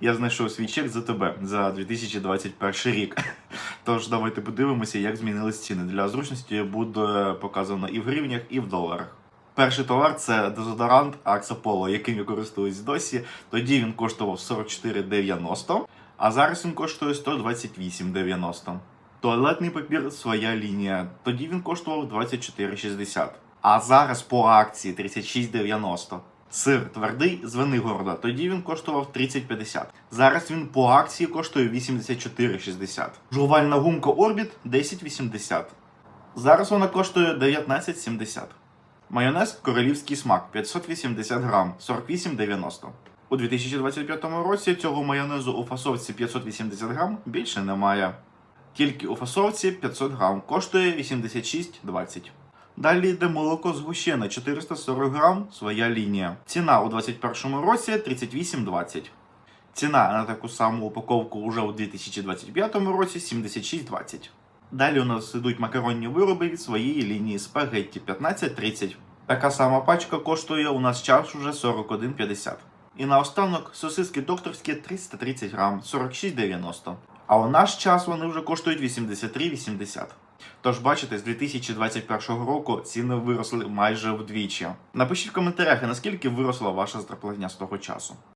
Я знайшов свій чек за тебе за 2021 рік. Тож давайте подивимося, як змінились ціни. Для зручності буде показано і в гривнях, і в доларах. Перший товар це дезодорант Polo, яким я користуюсь досі. Тоді він коштував 44,90, а зараз він коштує 128,90. Туалетний папір своя лінія. Тоді він коштував 24,60. А зараз по акції 36,90. Сир твердий з Венигорода. Тоді він коштував 30,50. Зараз він по акції коштує 84,60. Жувальна гумка Orbit 10,80. Зараз вона коштує 19,70. Майонез королівський смак 580 грам 48,90. У 2025 році цього майонезу у фасовці 580 грам більше немає. Тільки у фасовці 500 грам коштує 86,20. Далі йде молоко згущене 440 грам, своя лінія. Ціна у 2021 році 38,20. Ціна на таку саму упаковку уже у 2025 році 76,20. Далі у нас йдуть макаронні вироби від своєї лінії спагетті 15,30. Така сама пачка коштує у нас час уже 41,50. І наостанок сосиски докторські 330 грам 46,90. А у наш час вони вже коштують 83,80. Тож бачите, з 2021 року ціни виросли майже вдвічі. Напишіть в коментарях, наскільки виросла ваша зарплатня з того часу.